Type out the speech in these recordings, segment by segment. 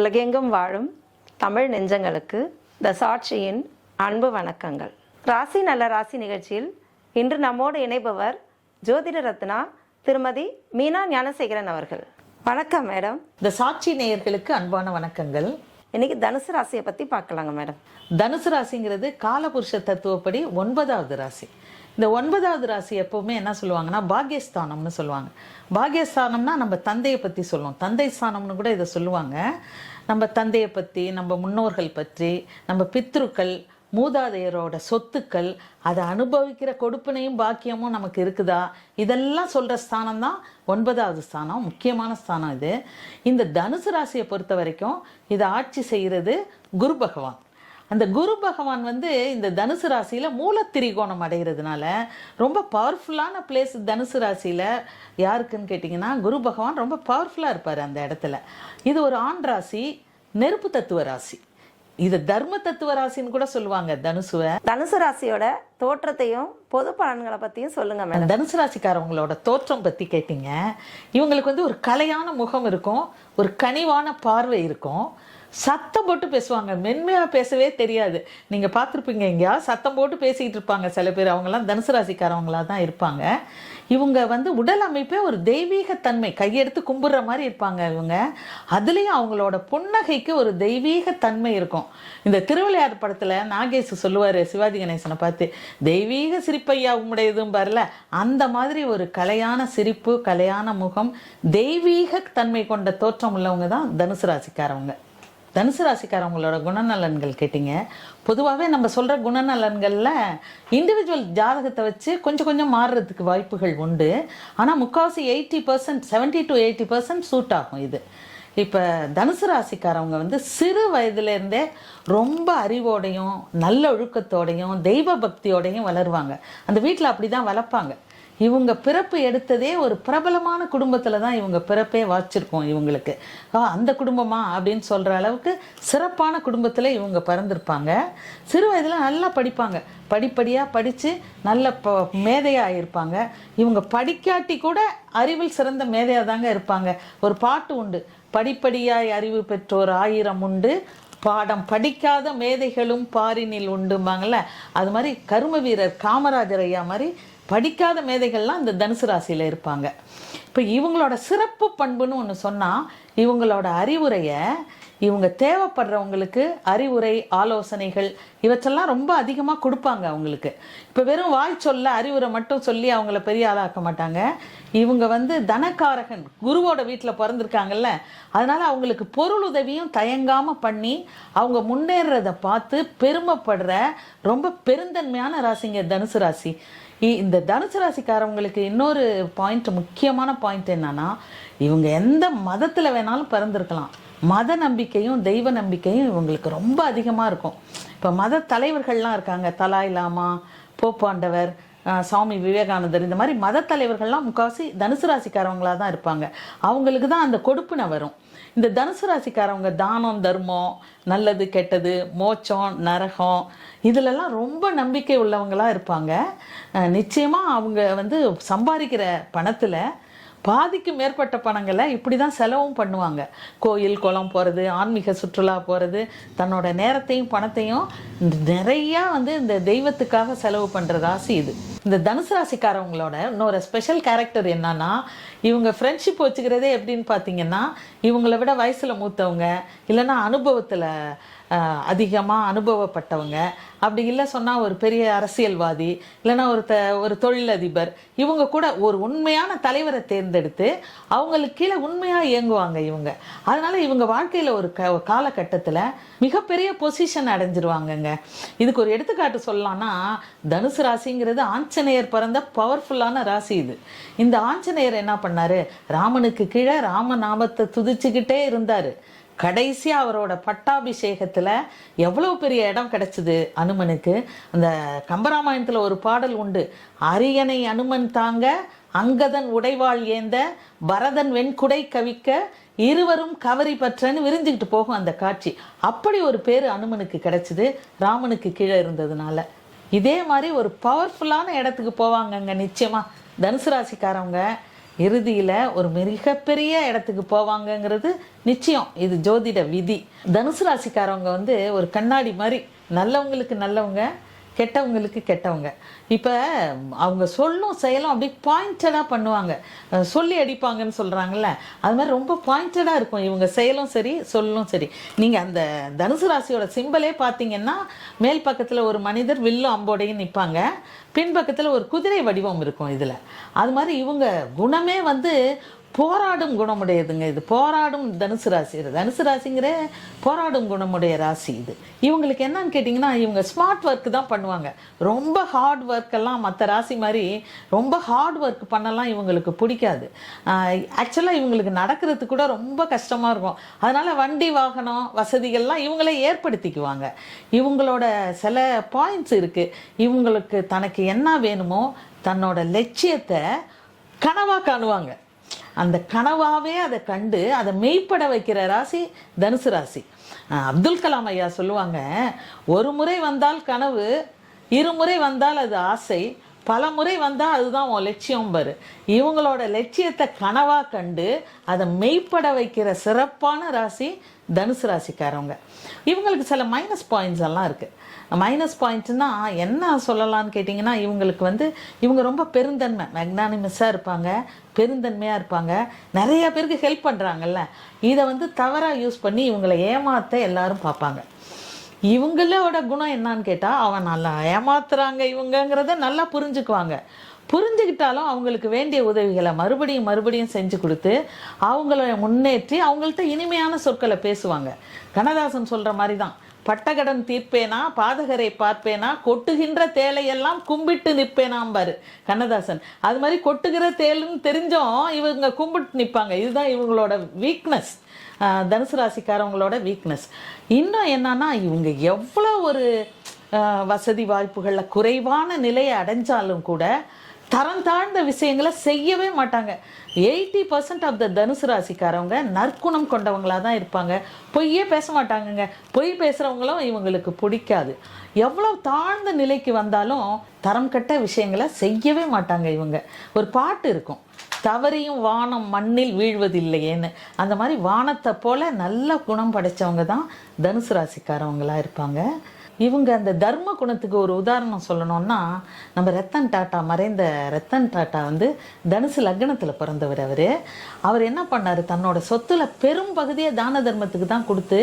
உலகெங்கும் வாழும் தமிழ் நெஞ்சங்களுக்கு த சாட்சியின் அன்பு வணக்கங்கள். ராசி நல்ல ராசி நிகழ்ச்சியில் இன்று நம்மோடு இணைபவர் ஜோதிட ரத்னா திருமதி மீனா ஞானசேகரன் அவர்கள். வணக்கம் மேடம். இந்த சாட்சி நேயர்களுக்கு அன்பான வணக்கங்கள். இன்னைக்கு தனுசு ராசியை பற்றி பார்க்கலாங்க மேடம். தனுசு ராசிங்கிறது காலபுருஷ தத்துவப்படி ஒன்பதாவது ராசி. இந்த ஒன்பதாவது ராசி எப்போவுமே என்ன சொல்லுவாங்கன்னா பாக்யஸ்தானம்னு சொல்லுவாங்க. பாக்யஸ்தானம்னா நம்ம தந்தையை பற்றி சொல்லுவோம். தந்தை ஸ்தானம்னு கூட இதை சொல்லுவாங்க. நம்ம தந்தையை பற்றி நம்ம முன்னோர்கள் பற்றி நம்ம பித்ருக்கள் மூதாதையரோட சொத்துக்கள் அதை அனுபவிக்கிற கொடுப்பினையும் பாக்கியமும் நமக்கு இருக்குதா? இதெல்லாம் சொல்கிற ஸ்தானம் தான் ஒன்பதாவது ஸ்தானம். முக்கியமான ஸ்தானம் இது. இந்த தனுசு ராசியை பொறுத்த வரைக்கும் இதை ஆட்சி செய்கிறது குரு பகவான். அந்த குரு பகவான் வந்து இந்த தனுசு ராசியில் மூலத்திரிகோணம் அடைகிறதுனால ரொம்ப பவர்ஃபுல்லான பிளேஸ் தனுசு ராசியில் யாருக்குன்னு கேட்டிங்கன்னா குரு பகவான் ரொம்ப பவர்ஃபுல்லாக இருப்பார் அந்த இடத்துல. இது ஒரு ஆண் ராசி நெருப்பு தத்துவ ராசி. இது தர்ம தத்துவ ராசின்னு கூட சொல்லுவாங்க தனுசுவை. தனுசு ராசியோட தோற்றத்தையும் பொது பலன்களை பற்றியும் சொல்லுங்க மேடம். தனுசு ராசிக்காரவங்களோட தோற்றம் பற்றி கேட்டீங்க. இவங்களுக்கு வந்து ஒரு கலையான முகம் இருக்கும் ஒரு கனிவான பார்வை இருக்கும். சத்தம் போட்டு பேசுவாங்க. மென்மையாக பேசவே தெரியாது. நீங்கள் பார்த்துருப்பீங்க எங்கேயா சத்தம் போட்டு பேசிக்கிட்டு இருப்பாங்க. சில பேர் அவங்கெல்லாம் தனுசு ராசிக்காரவங்களா தான் இருப்பாங்க. இவங்க வந்து உடல் அமைப்பே ஒரு தெய்வீகத்தன்மை கையெடுத்து கும்பிடுற மாதிரி இருப்பாங்க இவங்க. அதுலேயும் அவங்களோட புன்னகைக்கு ஒரு தெய்வீகத்தன்மை இருக்கும். இந்த திருவிளையாடு படத்தில் நாகேஷ் சொல்லுவார் சிவாஜி கணேசனை பார்த்து தெய்வீக சிரிப்பையா உம்முடையதும் பாருல. அந்த மாதிரி ஒரு கலையான சிரிப்பு கலையான முகம் தெய்வீக தன்மை கொண்ட தோற்றம் உள்ளவங்க தான் தனுசு ராசிக்காரவங்க. தனுசு ராசிக்காரவங்களோட குணநலன்கள் கேட்டிங்க. பொதுவாகவே நம்ம சொல்கிற குணநலன்களில் இண்டிவிஜுவல் ஜாதகத்தை வச்சு கொஞ்சம் கொஞ்சம் மாறுறதுக்கு வாய்ப்புகள் உண்டு. ஆனால் முக்கால்வாசி eighty percent seventy to eighty percent suit ஆகும் இது. இப்போ தனுசு ராசிக்காரவங்க வந்து சிறு வயதுலேருந்தே ரொம்ப அறிவோடையும் நல்ல ஒழுக்கத்தோடையும் தெய்வ பக்தியோடையும் வளருவாங்க. அந்த வீட்டில் அப்படி தான் வளர்ப்பாங்க. இவங்க பிறப்பு எடுத்ததே ஒரு பிரபலமான குடும்பத்தில் தான் இவங்க பிறப்பே வாச்சிருக்கோம் இவங்களுக்கு. ஆ, அந்த குடும்பமா அப்படின்னு சொல்கிற அளவுக்கு சிறப்பான குடும்பத்தில் இவங்க பிறந்திருப்பாங்க. சிறு வயதில் நல்லா படிப்பாங்க. படிப்படியாக படித்து நல்ல ப மேதையாக இருப்பாங்க இவங்க படிக்காட்டி கூட அறிவில் சிறந்த மேதையாக தாங்க இருப்பாங்க. ஒரு பாட்டு உண்டு. படிப்படியாய் அறிவு பெற்றோர் ஆயிரம் உண்டு. பாடம் படிக்காத மேதைகளும் பாரினில் உண்டும்பாங்கல்ல. அது மாதிரி கரும வீரர் காமராஜர் ஐயா மாதிரி படிக்காத மேதைகள்லாம் இந்த தனுசு ராசியில் இருப்பாங்க. இப்போ இவங்களோட சிறப்பு பண்புன்னு ஒன்று சொன்னால் இவங்களோட அறிவுரையை இவங்க தேவைப்படுறவங்களுக்கு அறிவுரை ஆலோசனைகள் இவற்றெல்லாம் ரொம்ப அதிகமாக கொடுப்பாங்க அவங்களுக்கு. இப்போ வெறும் வாய் சொல்ல அறிவுரை மட்டும் சொல்லி அவங்கள பெரிய ஆளாக்க மாட்டாங்க. இவங்க வந்து தனக்காரகன் குருவோட வீட்டில் பிறந்திருக்காங்கல்ல அதனால் அவங்களுக்கு பொருள் உதவியும் தயங்காமல் பண்ணி அவங்க முன்னேறதை பார்த்து பெருமைப்படுற ரொம்ப பெருந்தன்மையான ராசிங்க தனுசு ராசி. இந்த தனுசு ராசிக்காரவங்களுக்கு இன்னொரு பாயிண்ட் முக்கியமான பாயிண்ட் என்னன்னா இவங்க எந்த மதத்தில் வேணாலும் பிறந்திருக்கலாம். மத நம்பிக்கையும் தெய்வ நம்பிக்கையும் இவங்களுக்கு ரொம்ப அதிகமாக இருக்கும். இப்போ மத தலைவர்கள்லாம் இருக்காங்க. தலாய் லாமா போப்பாண்டவர் சுவாமி விவேகானந்தர் இந்த மாதிரி மத தலைவர்கள்லாம் முக்காவாசி தனுசு ராசிக்காரவங்களாக தான் இருப்பாங்க. அவங்களுக்கு தான் அந்த கொடுப்புன வரும். இந்த தனுசு ராசிக்காரவங்க தானம் தர்மம் நல்லது கெட்டது மோச்சம் நரகம் இதிலெல்லாம் ரொம்ப நம்பிக்கை உள்ளவங்களாக இருப்பாங்க. நிச்சயமாக அவங்க வந்து சம்பாதிக்கிற பணத்தில் பாதிக்கு மேற்பட்ட பணங்களை இப்படி தான் செலவும் பண்ணுவாங்க. கோயில் குளம் போகிறது ஆன்மீக சுற்றுலா போகிறது தன்னோட நேரத்தையும் பணத்தையும் நிறையா வந்து இந்த தெய்வத்துக்காக செலவு பண்ணுற ராசி இது. இந்த தனுசு ராசிக்காரவங்களோட இன்னொரு ஸ்பெஷல் கேரக்டர் என்னன்னா இவங்க ஃப்ரெண்ட்ஷிப் வச்சுக்கிறதே எப்படின்னு பார்த்தீங்கன்னா இவங்கள விட வயசில் மூத்தவங்க இல்லைன்னா அனுபவத்தில் அதிகமாக அனுபவப்பட்டவங்க. அப்படி இல்லை சொன்னால் ஒரு பெரிய அரசியல்வாதி இல்லைன்னா ஒரு த ஒரு தொழிலதிபர் இவங்க கூட ஒரு உண்மையான தலைவரை தேர்ந்தெடுத்து அவங்களுக்கு கீழே உண்மையாக இயங்குவாங்க இவங்க. அதனால இவங்க வாழ்க்கையில் ஒரு க காலகட்டத்தில் மிகப்பெரிய பொசிஷன் அடைஞ்சிருவாங்கங்க. இதுக்கு ஒரு எடுத்துக்காட்டு சொல்லலாம்னா தனுசு ராசிங்கிறது ஆஞ்சநேயர் பிறந்த பவர்ஃபுல்லான ராசி இது. இந்த ஆஞ்சநேயர் என்ன பண்ணாரு? ராமனுக்கு கீழே ராமநாமத்தை துதிச்சுக்கிட்டே இருந்தார். கடைசி அவரோட பட்டாபிஷேகத்தில் எவ்வளோ பெரிய இடம் கிடைச்சது அனுமனுக்கு? அந்த கம்பராமாயணத்தில் ஒரு பாடல் உண்டு. அரியணை அனுமன் தாங்க அங்கதன் உடைவாள் ஏந்த பரதன் வெண்குடை கவிக்க இருவரும் கவரி பற்றன்னு விரிஞ்சுக்கிட்டு போகும் அந்த காட்சி. அப்படி ஒரு பேர் அனுமனுக்கு கிடைச்சிது ராமனுக்கு கீழே இருந்ததுனால. இதே மாதிரி ஒரு பவர்ஃபுல்லான இடத்துக்கு போவாங்கங்க நிச்சயமாக தனுசு ராசிக்காரவங்க இறுதியில் ஒரு மிகப்பெரிய இடத்துக்கு போவாங்கங்கிறது நிச்சயம். இது ஜோதிட விதி. தனுசு ராசிக்காரவங்க வந்து ஒரு கண்ணாடி மாதிரி நல்லவங்களுக்கு நல்லவங்க கெட்டவங்களுக்கு கெட்டவங்க. இப்போ அவங்க சொல்லும் செயலும் அப்படியே பாயிண்டடாக பண்ணுவாங்க. சொல்லி அடிப்பாங்கன்னு சொல்கிறாங்கல்ல அது மாதிரி ரொம்ப பாயிண்டடாக இருக்கும். இவங்க செயலும் சரி சொல்லும் சரி. நீங்கள் அந்த தனுசு ராசியோட சிம்பலே பார்த்தீங்கன்னா மேல் பக்கத்தில் ஒரு மனிதர் வில்லும் அம்போடையும் நிற்பாங்க பின்பக்கத்தில் ஒரு குதிரை வடிவம் இருக்கும் இதில். அது மாதிரி இவங்க குணமே வந்து போராடும் குணமுடையதுங்க இது. போராடும் தனுசு ராசி இது. தனுசு ராசிங்கிற போராடும் குணமுடைய ராசி இது. இவங்களுக்கு என்னன்னு கேட்டிங்கன்னா இவங்க ஸ்மார்ட் ஒர்க் தான் பண்ணுவாங்க. ரொம்ப ஹார்ட் ஒர்க் எல்லாம் மற்ற ராசி மாதிரி ரொம்ப ஹார்ட் ஒர்க் பண்ணலாம் இவங்களுக்கு பிடிக்காது. ஆக்சுவலாக இவங்களுக்கு நடக்கிறது கூட ரொம்ப கஷ்டமாக இருக்கும். அதனால் வண்டி வாகனம் வசதிகள்லாம் இவங்களே ஏற்படுத்திக்குவாங்க. இவங்களோட சில பாயிண்ட்ஸ் இருக்குது இவங்களுக்கு தனக்கு என்ன வேணுமோ தன்னோட லட்சியத்தை கனவாக காணுவாங்க. அந்த கனவாவே அதை கண்டு அதை மெய்ப்பட வைக்கிற ராசி தனுசு ராசி. அப்துல் கலாம் ஐயா சொல்லுவாங்க ஒரு முறை வந்தால் கனவு இருமுறை வந்தால் அது ஆசை பல முறை வந்தால் அதுதான் உன் லட்சியம் பாரு. இவங்களோட லட்சியத்தை கனவாக கண்டு அதை மெய்ப்பட வைக்கிற சிறப்பான ராசி தனுசு ராசிக்காரவங்க. இவங்களுக்கு சில மைனஸ் பாயிண்ட்ஸ் எல்லாம் இருக்குது மைனஸ் பாயிண்ட்ஸ்னா என்ன சொல்லலான்னு கேட்டிங்கன்னா இவங்களுக்கு வந்து இவங்க ரொம்ப பெருந்தன்மை மெக்னானிமஸாக இருப்பாங்க. பெருந்தன்மையாக இருப்பாங்க. நிறைய பேருக்கு ஹெல்ப் பண்ணுறாங்கல்ல இதை வந்து தவறாக யூஸ் பண்ணி இவங்களை ஏமாற்ற எல்லாரும் பார்ப்பாங்க. இவங்களோட குணம் என்னான்னு கேட்டால் அவன் நல்லா ஏமாத்துறாங்க இவங்கங்கிறத நல்லா புரிஞ்சுக்குவாங்க. புரிஞ்சுக்கிட்டாலும் அவங்களுக்கு வேண்டிய உதவிகளை மறுபடியும் மறுபடியும் செஞ்சு கொடுத்து அவங்கள முன்னேற்றி அவங்கள்ட்ட இனிமையான சொற்களை பேசுவாங்க. கண்ணதாசன் சொல்கிற மாதிரி தான் பட்டகடன் தீர்ப்பேனா? பாதகரை பார்ப்பேனா? கொட்டுகின்ற தேலையெல்லாம் கும்பிட்டு நிற்பேனாம்பாரு கண்ணதாசன். அது மாதிரி கொட்டுகிற தேலுன்னு தெரிஞ்சோம் இவங்க கும்பிட்டு நிற்பாங்க. இதுதான் இவங்களோட வீக்னஸ் தனுசு ராசிக்காரவங்களோட வீக்னஸ் இன்னும் என்னன்னா இவங்க எவ்வளோ ஒரு வசதி வாய்ப்புகளில் குறைவான நிலையை அடைஞ்சாலும் கூட தரம் தாழ்ந்த விஷயங்களை செய்யவே மாட்டாங்க. எயிட்டி பர்சன்ட் ஆஃப் த தனுசு ராசிக்காரவங்க நற்குணம் கொண்டவங்களாக தான் இருப்பாங்க. பொய்யே பேச மாட்டாங்கங்க. பொய் பேசுகிறவங்களும் இவங்களுக்கு பிடிக்காது. எவ்வளோ தாழ்ந்த நிலைக்கு வந்தாலும் தரம் கட்ட விஷயங்களை செய்யவே மாட்டாங்க இவங்க. ஒரு பாட்டு இருக்கும். தவறியும் வானம் மண்ணில் வீழ்வதில்லையேன்னு. அந்த மாதிரி வானத்தை போல நல்ல குணம் படைச்சவங்க தான் தனுசு ராசிக்காரவங்களாக இருப்பாங்க. இவங்க அந்த தர்ம குணத்துக்கு ஒரு உதாரணம் சொல்லணும்னா நம்ம ரத்தன் டாட்டா மறைந்த ரத்தன் டாட்டா வந்து தனுசு லக்னத்தில் பிறந்தவர் அவர். அவர் என்ன பண்ணார்? தன்னோட சொத்துல பெரும் பகுதியை தான தர்மத்துக்கு தான் கொடுத்து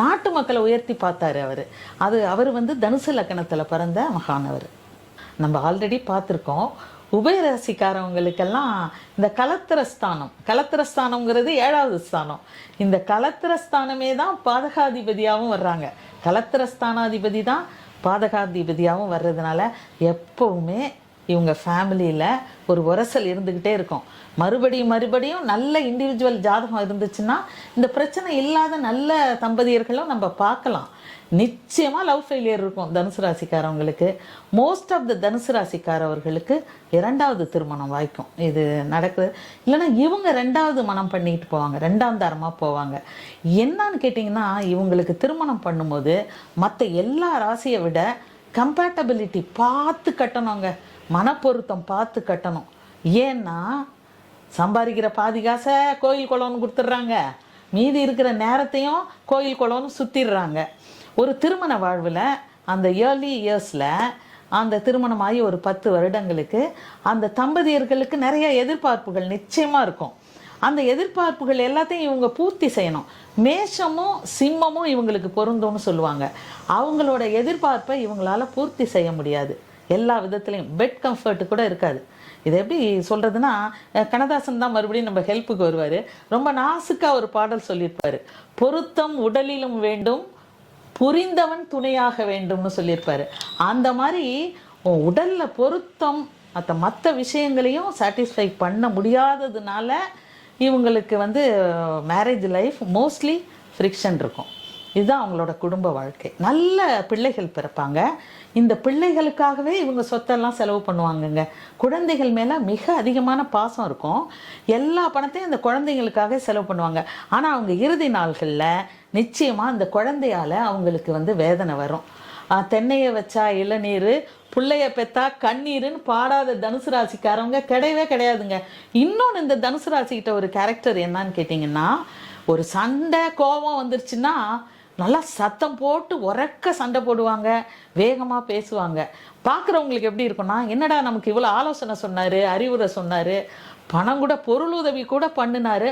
நாட்டு மக்களை உயர்த்தி பார்த்தாரு அவர். அது அவர் வந்து தனுசு லக்னத்தில் பிறந்த மகானவர் நம்ம ஆல்ரெடி பார்த்துருக்கோம். உபயராசிக்காரவங்களுக்கெல்லாம் இந்த கலத்திரஸ்தானம் ஸ்தானம் ஸ்தானம்ங்கிறது ஏழாவது ஸ்தானம். இந்த கலத்திரஸ்தானமே தான் பாதகாதிபதியாகவும் வர்றாங்க. கலத்திரஸ்தானாதிபதி தான் பாதகாதிபதியாகவும் வர்றதுனால எப்பவுமே இவங்க ஃபேமிலியில் ஒரு உரசல் இருந்துக்கிட்டே இருக்கும். மறுபடியும் மறுபடியும் நல்ல இண்டிவிஜுவல் ஜாதகம் இருந்துச்சுன்னா இந்த பிரச்சனை இல்லாத நல்ல தம்பதியர்களும் நம்ம பார்க்கலாம். நிச்சயமாக லவ் ஃபெயிலியர் இருக்கும் தனுசு ராசிக்காரவங்களுக்கு. மோஸ்ட் ஆஃப் த தனுசு ராசிக்காரவர்களுக்கு இரண்டாவது திருமணம் வாய்க்கும். இது நடக்குது. இல்லைன்னா இவங்க ரெண்டாவது மனம் பண்ணிக்கிட்டு போவாங்க. ரெண்டாம் தாரமாக போவாங்க. என்னன்னு கேட்டிங்கன்னா இவங்களுக்கு திருமணம் பண்ணும்போது மற்ற எல்லா ராசியை விட கம்பேட்டபிலிட்டி பார்த்து கட்டணுங்க. மனப்பொருத்தம் பார்த்து கட்டணும். ஏன்னா சம்பாதிக்கிற பாதி காசை கோயில் குளம்னு கொடுத்துட்றாங்க. மீதி இருக்கிற நேரத்தையும் கோயில் குளம்னு சுற்றிடுறாங்க ஒரு திருமண வாழ்வில் அந்த ஏர்லி இயர்ஸில் அந்த திருமணமாகி ஒரு பத்து வருடங்களுக்கு அந்த தம்பதியர்களுக்கு நிறைய எதிர்பார்ப்புகள் நிச்சயமாக இருக்கும். அந்த எதிர்பார்ப்புகள் எல்லாத்தையும் இவங்க பூர்த்தி செய்யணும். மேஷமும் சிம்மமும் இவங்களுக்கு பொருந்தும்னு சொல்லுவாங்க. அவங்களோட எதிர்பார்ப்பை இவங்களால பூர்த்தி செய்ய முடியாது. எல்லா விதத்துலேயும் பெட் கம்ஃபர்ட் கூட இருக்காது. இது எப்படி சொல்கிறதுனா கனதாசன் தான் மறுபடியும் நம்ம ஹெல்ப்புக்கு வருவார். ரொம்ப நாசுக்காக ஒரு பாடல் சொல்லியிருப்பார். பொருத்தம் உடலிலும் வேண்டும் புரிந்தவன் துணையாக வேண்டும்னு சொல்லியிருப்பாரு. அந்த மாதிரி உன் பொருத்தம் மற்ற மற்ற விஷயங்களையும் சாட்டிஸ்ஃபை பண்ண முடியாததுனால இவங்களுக்கு வந்து மேரேஜ் லைஃப் மோஸ்ட்லி ஃப்ரிக்ஷன் இருக்கும். இதுதான் அவங்களோட குடும்ப வாழ்க்கை. நல்ல பிள்ளைகள் பிறப்பாங்க. இந்த பிள்ளைகளுக்காகவே இவங்க சொத்தெல்லாம் செலவு பண்ணுவாங்கங்க. குழந்தைகள் மேலே மிக அதிகமான பாசம் இருக்கும். எல்லா பணத்தையும் இந்த குழந்தைங்களுக்காக செலவு பண்ணுவாங்க. ஆனால் அவங்க இறுதி நாள்களில் நிச்சயமாக அந்த குழந்தையால் அவங்களுக்கு வந்து வேதனை வரும். தென்னையை வச்சா இளநீர் பிள்ளைய பெத்தா கண்ணீருன்னு பாடாத தனுசு ராசிக்காரவங்க கிடையவே கிடையாதுங்க. இன்னொன்று இந்த தனுசு ராசிக்கிட்ட ஒரு கேரக்டர் என்னன்னு கேட்டிங்கன்னா ஒரு சண்டை கோபம் வந்துருச்சுன்னா நல்லா சத்தம் போட்டு உரக்க சண்டை போடுவாங்க வேகமாக பேசுவாங்க. பார்க்குறவங்களுக்கு எப்படி இருக்கும்னா என்னடா நமக்கு இவ்வளோ ஆலோசனை சொன்னார் அறிவுரை சொன்னார் பணம் கூட பொருள் உதவி கூட பண்ணினாரு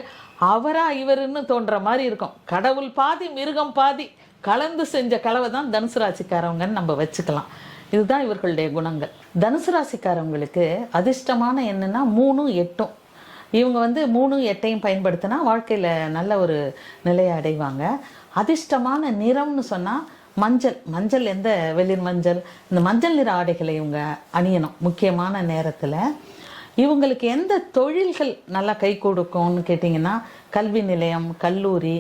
அவரா இவருன்னு தோன்ற மாதிரி இருக்கும். கடவுள் பாதி மிருகம் பாதி கலந்து செஞ்ச கலவை தான் தனுசு ராசிக்காரவங்கன்னு நம்ம வச்சுக்கலாம். இதுதான் இவர்களுடைய குணங்கள். தனுசு ராசிக்காரவங்களுக்கு அதிர்ஷ்டமான என்னன்னா மூணும் எட்டும். இவங்க வந்து மூணு எட்டையும் பயன்படுத்தினா வாழ்க்கையில் நல்ல ஒரு நிலையை அடைவாங்க. அதிர்ஷ்டமான நிறம்னு சொன்னால் மஞ்சள். மஞ்சள் எந்த வெளிர் மஞ்சள்? இந்த மஞ்சள் நிற ஆடைகளை இவங்க அணியணும் முக்கியமான நேரத்தில். இவங்களுக்கு எந்த தொழில்கள் நல்லா கை கொடுக்கும்னு கேட்டிங்கன்னா கல்வி நிலையம் கல்லூரி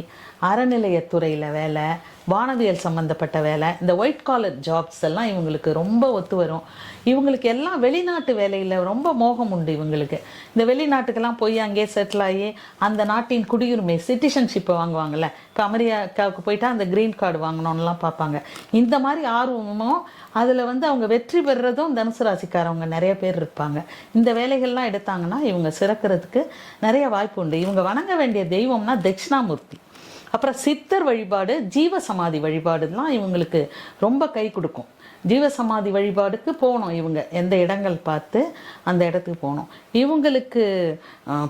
அறநிலையத்துறையில் வேலை வானவியல் சம்மந்தப்பட்ட வேலை இந்த ஒயிட் காலர் ஜாப்ஸ் எல்லாம் இவங்களுக்கு ரொம்ப ஒத்து வரும். இவங்களுக்கு எல்லாம் வெளிநாட்டு வேலையில் ரொம்ப மோகம் உண்டு இவங்களுக்கு. இந்த வெளிநாட்டுக்கெல்லாம் போய் அங்கேயே செட்டில் ஆகி அந்த நாட்டின் குடியுரிமை சிட்டிசன்ஷிப்பை வாங்குவாங்கல்ல. இப்போ அமெரிக்காவுக்கு போயிட்டா அந்த க்ரீன் கார்டு வாங்கணும்லாம் பார்ப்பாங்க. இந்த மாதிரி ஆர்வமும் அதில் வந்து அவங்க வெற்றி பெறுறதும் தனுசு ராசிக்காரவங்க நிறைய பேர் இருப்பாங்க. இந்த வேலைகள்லாம் எடுத்தாங்கன்னா இவங்க சிறக்கிறதுக்கு நிறைய வாய்ப்பு உண்டு. இவங்க வணங்க வேண்டிய தெய்வம்னா தட்சிணாமூர்த்தி. அப்புறம் சித்தர் வழிபாடு ஜீவ சமாதி வழிபாடுலாம் இவங்களுக்கு ரொம்ப கை கொடுக்கும். ஜீவ சமாதி வழிபாடுக்கு போகணும் இவங்க. எந்த இடங்கள் பார்த்து அந்த இடத்துக்கு போகணும். இவங்களுக்கு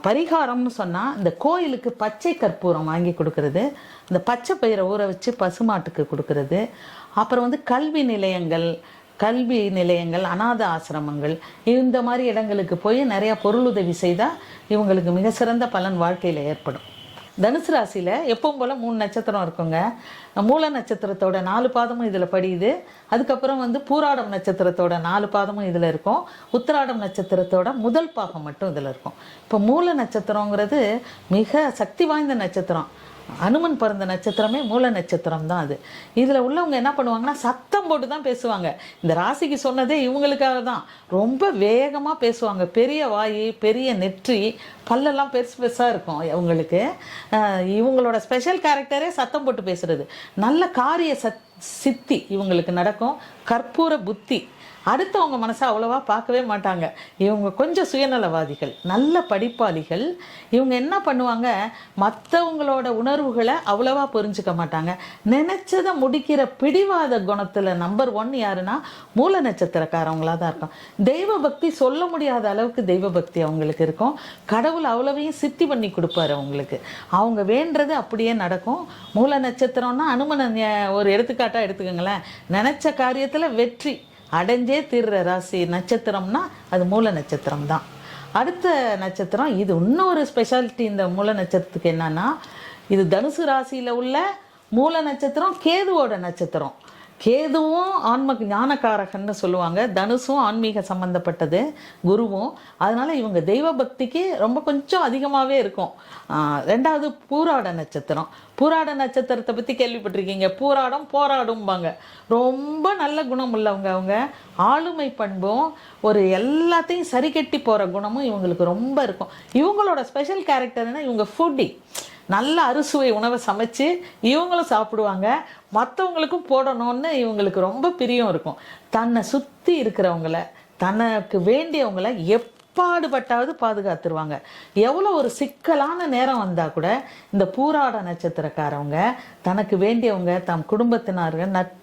பரிகாரம்னு சொன்னால் இந்த கோயிலுக்கு பச்சை கற்பூரம் வாங்கி கொடுக்கறது இந்த பச்சை பயிரை ஊற வச்சு பசுமாட்டுக்கு கொடுக்கறது அப்புறம் வந்து கல்வி நிலையங்கள் கல்வி நிலையங்கள் அநாத ஆசிரமங்கள் இந்த மாதிரி இடங்களுக்கு போய் நிறையா பொருளுதவி செய்தால் இவங்களுக்கு மிக சிறந்த பலன் வாழ்க்கையில் ஏற்படும். தனுசு ராசியில் எப்பவும் போல் மூணு நட்சத்திரம் இருக்குங்க. மூல நட்சத்திரத்தோட நாலு பாதமும் இதில் படியுது. அதுக்கப்புறம் வந்து பூராடம் நட்சத்திரத்தோட நாலு பாதமும் இதில் இருக்கும். உத்திராடம் நட்சத்திரத்தோட முதல் பாகம் மட்டும் இதில் இருக்கும். இப்போ மூல நட்சத்திரங்கிறது மிக சக்தி வாய்ந்த நட்சத்திரம். அனுமன் பிறந்த நட்சத்திரமே மூல நட்சத்திரம் தான் அது. இதில் உள்ளவங்க என்ன பண்ணுவாங்கன்னா சத்தம் போட்டு தான் பேசுவாங்க. இந்த ராசிக்கு சொன்னதே இவங்களுக்காக தான் ரொம்ப வேகமாக பேசுவாங்க. பெரிய வாய் பெரிய நெற்றி பல்லெல்லாம் பெருசு பெருசாக இருக்கும் இவங்களுக்கு. இவங்களோட ஸ்பெஷல் கேரக்டரே சத்தம் போட்டு பேசுறது. நல்ல காரிய சத் சித்தி இவங்களுக்கு நடக்கும். கற்பூர புத்தி. அடுத்தவங்க மனசை அவ்வளோவா பார்க்கவே மாட்டாங்க. இவங்க கொஞ்சம் சுயநலவாதிகள் நல்ல படிப்பாளிகள். இவங்க என்ன பண்ணுவாங்க? மற்றவங்களோட உணர்வுகளை அவ்வளோவா புரிஞ்சுக்க மாட்டாங்க. நினச்சதை முடிக்கிற பிடிவாத குணத்தில் நம்பர் ஒன் யாருன்னா மூல நட்சத்திரக்காரவங்களாக தான் இருக்கும். தெய்வ பக்தி சொல்ல முடியாத அளவுக்கு தெய்வ பக்தி அவங்களுக்கு இருக்கும். கடவுள் அவ்வளவையும் சித்தி பண்ணி கொடுப்பாரு அவங்களுக்கு. அவங்க வேண்டது அப்படியே நடக்கும். மூல நட்சத்திரம்னா அனுமனை ஒரு எடுத்துக்காட்டாக எடுத்துக்கோங்களேன். நினச்ச காரியத்தில் வெற்றி. அடைஞ்சே தீர்ற ராசி நட்சத்திரம்னா அது மூல நட்சத்திரம் தான் அடுத்த நட்சத்திரம் இது இன்னொரு ஸ்பெஷாலிட்டி இந்த மூல நட்சத்திரத்துக்கு என்னன்னா இது தனுசு ராசியில் உள்ள மூல நட்சத்திரம் கேதுவோட நட்சத்திரம். கேதுவும் ஆன்ம ஞானக்காரகன்னு சொல்லுவாங்க. தனுசும் ஆன்மீக சம்மந்தப்பட்டது குருவும். அதனால் இவங்க தெய்வ பக்திக்கு ரொம்ப கொஞ்சம் அதிகமாகவே இருக்கும். ரெண்டாவது பூராட நட்சத்திரம். பூராட நட்சத்திரத்தை பற்றி கேள்விப்பட்டிருக்கீங்க. பூராடம் போராடும்பாங்க. ரொம்ப நல்ல குணம் உள்ளவங்க அவங்க. ஆளுமை பண்பும் ஒரு எல்லாத்தையும் சரி கட்டி போகிற குணமும் இவங்களுக்கு ரொம்ப இருக்கும். இவங்களோட ஸ்பெஷல் கேரக்டர்னால் இவங்க ஃபுட்டி நல்ல அறுசுவை உணவை சமைச்சு இவங்களும் சாப்பிடுவாங்க. மற்றவங்களுக்கும் போடணும்னு இவங்களுக்கு ரொம்ப பிரியம் இருக்கும். தன்னை சுற்றி இருக்கிறவங்கள தனக்கு வேண்டியவங்கள எப்பாடுபட்டாவது பாதுகாத்துருவாங்க. எவ்வளோ ஒரு சிக்கலான நேரம் வந்தால் கூட இந்த பூராட நட்சத்திரக்காரவங்க தனக்கு வேண்டியவங்க தம் குடும்பத்தினார்கள் நட்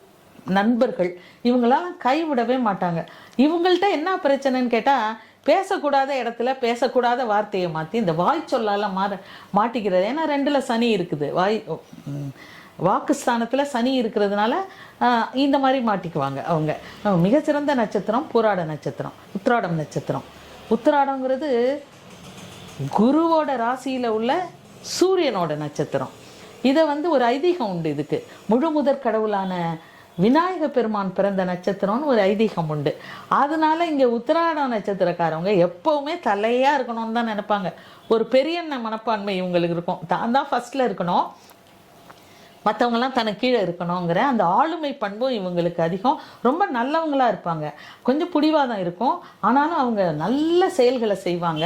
நண்பர்கள் இவங்களெல்லாம் கைவிடவே மாட்டாங்க. இவங்கள்ட்ட என்ன பிரச்சனைன்னு கேட்டால் பேசக்கூடாத இடத்துல பேசக்கூடாத வார்த்தையை மாற்றி இந்த வாய் சொல்லால் மாற மாட்டிக்கிறது ஏன்னா ரெண்டில் சனி இருக்குது. வாய் வாக்குஸ்தானத்தில் சனி இருக்கிறதுனால இந்த மாதிரி மாட்டிக்குவாங்க அவங்க. மிகச்சிறந்த நட்சத்திரம் புராட நட்சத்திரம் உத்திராடம் நட்சத்திரம். உத்திராடங்கிறது குருவோட ராசியில் உள்ள சூரியனோட நட்சத்திரம். இதை வந்து ஒரு ஐதீகம் உண்டு இதுக்கு. முழு முதற் கடவுளான விநாயக பெருமான் பிறந்த நட்சத்திரம்னு ஒரு ஐதீகம் உண்டு. அதனால இங்கே உத்திராடம் நட்சத்திரக்காரவங்க எப்போவுமே தலையாக இருக்கணும்னு தான் நினைப்பாங்க. ஒரு பெரிய மனப்பான்மை இவங்களுக்கு இருக்கும். தான் தான் ஃபர்ஸ்ட்ல இருக்கணும். மற்றவங்கலாம் தனக்கு கீழே இருக்கணுங்கிற அந்த ஆளுமை பண்பும் இவங்களுக்கு அதிகம். ரொம்ப நல்லவங்களா இருப்பாங்க. கொஞ்சம் புடிவாதம் இருக்கும். ஆனாலும் அவங்க நல்ல செயல்களை செய்வாங்க.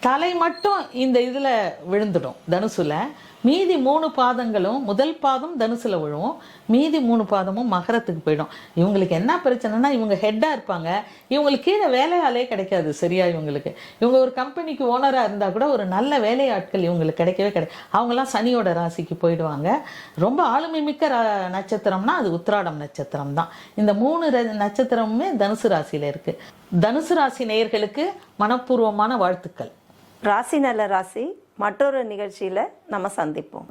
தலை மட்டும் இந்த இதில் விழுந்துடும் தனுசுல. மீதி மூணு பாதங்களும் முதல் பாதம் தனுசில் விழுவும் மீதி மூணு பாதமும் மகரத்துக்கு போயிடும். இவங்களுக்கு என்ன பிரச்சனைனா இவங்க ஹெட்டாக இருப்பாங்க. இவங்களுக்கு கீழே வேலையாளே கிடைக்காது சரியா இவங்களுக்கு? இவங்க ஒரு கம்பெனிக்கு ஓனராக இருந்தால் கூட ஒரு நல்ல வேலையாட்கள் இவங்களுக்கு கிடைக்கவே கிடையாது அவங்களாம் சனியோட ராசிக்கு போயிடுவாங்க. ரொம்ப ஆளுமை மிக்க ரா- நட்சத்திரம்னா அது உத்திராடம் நட்சத்திரம் தான். இந்த மூணு ர- நட்சத்திரமுமே தனுசு ராசியில் இருக்குது தனுசு ராசி நேயர்களுக்கு மனப்பூர்வமான வாழ்த்துக்கள். ராசி நல்ல ராசி. மற்றொரு நிகழ்ச்சியில் நம்ம சந்திப்போம்.